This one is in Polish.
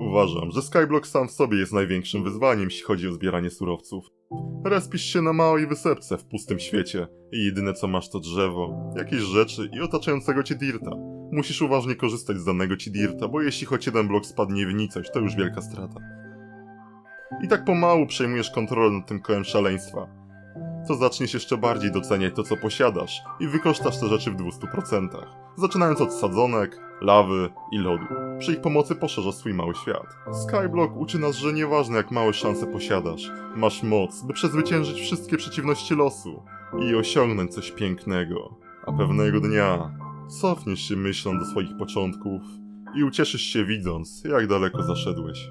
Uważam, że Skyblock sam w sobie jest największym wyzwaniem, jeśli chodzi o zbieranie surowców. Respisz się na małej wysepce w pustym świecie i jedyne co masz to drzewo, jakieś rzeczy i otaczającego cię dirta. Musisz uważnie korzystać z danego ci dirta, bo jeśli choć jeden blok spadnie w nicość, to już wielka strata. I tak pomału przejmujesz kontrolę nad tym kołem szaleństwa. To zaczniesz jeszcze bardziej doceniać to, co posiadasz i wykorzystasz te rzeczy w 200%. Zaczynając od sadzonek, lawy i lodu. Przy ich pomocy poszerzasz swój mały świat. Skyblock uczy nas, że nieważne jak małe szanse posiadasz, masz moc, by przezwyciężyć wszystkie przeciwności losu i osiągnąć coś pięknego. A pewnego dnia cofniesz się myślą do swoich początków i ucieszysz się widząc, jak daleko zaszedłeś.